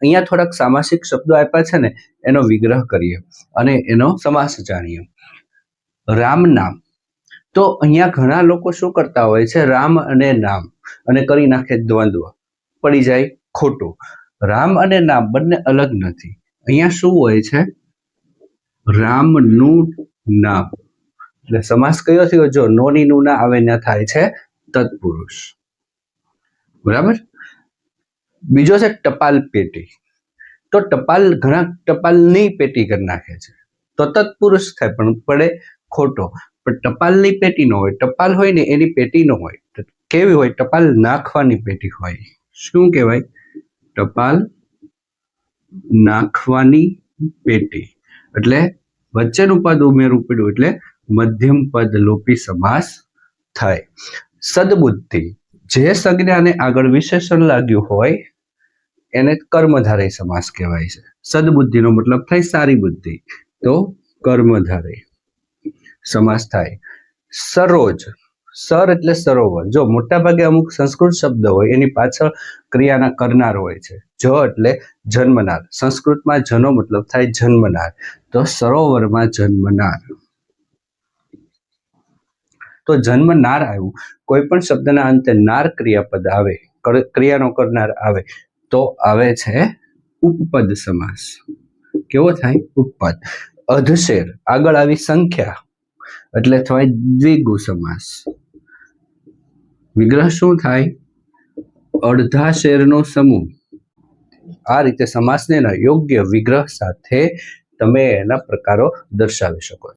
અહીંયા થોડાક સામાસિક શબ્દો આપ્યા છે ને, એનો વિગ્રહ કરીએ અને એનો સમાસ જાણીએ. રામ નામ. તો અહીંયા ઘણા લોકો શું કરતા હોય છે? રામ અને નામ અને કરી નાખે દ્વંદ્વ. પડી જાય ખોટું. રામ અને નામ બંને અલગ નથી. અહીંયા શું હોય છે? રામનું નામ. એટલે સમાસ કયો થયો? જો નોની નું ના આવે ત્યાં થાય છે તત્પુરુષ. બરાબર? બીજો છે ટપાલ પેટી. તો ટપાલ ઘણા ટપાલની પેટી કરી નાખે છે. તો તત્પુરુષ થાય પણ પડે ખોટો. પણ ટપાલની પેટી ન હોય, ટપાલ હોય ને એની પેટી ન હોય કેવી હોય? ટપાલ નાખવાની પેટી હોય. શું કહેવાય? ટપાલ નાખવાની પેટી. એટલે વચ્ચેનું પદ ઉમેરવું પડ્યું એટલે મધ્યમ પદ લોપી સમાસ થાય. સદબુદ્ધિ. જે સંજ્ઞાને આગળ વિશેષણ લાગ્યું હોય, એને કર્મધારય સમાસ કહેવાય છે. સદબુદ્ધિનો મતલબ થાય સારી બુદ્ધિ. તો કર્મધારય સમાસ થાય. સરોજ, સર એટલે સરોવર. જો મોટા ભાગે અમુક સંસ્કૃત શબ્દ હોય, એની પાછળ ક્રિયાના કરનાર હોય છે. જ એટલે જન્મનાર. સંસ્કૃતમાં જનો મતલબ થાય જન્મનાર. તો સરોવરમાં જન્મનાર. તો જન્મ નાર આવ્યું. કોઈ પણ શબ્દના અંતે નાર ક્રિયાપદ આવે, કર- ક્રિયાનો કરનાર આવે, તો આવે છે ઉપપદ સમાસ. કેવો થાય? ઉપપદ. અધશેર. આગળ આવી સંખ્યા. એટલે થાય દ્વિગુ સમાસ. વિગ્રહ શું થાય? અડધા શેરનો સમૂહ. આ રીતે સમાસને યોગ્ય વિગ્રહ સાથે તમે એના પ્રકારો દર્શાવી શકો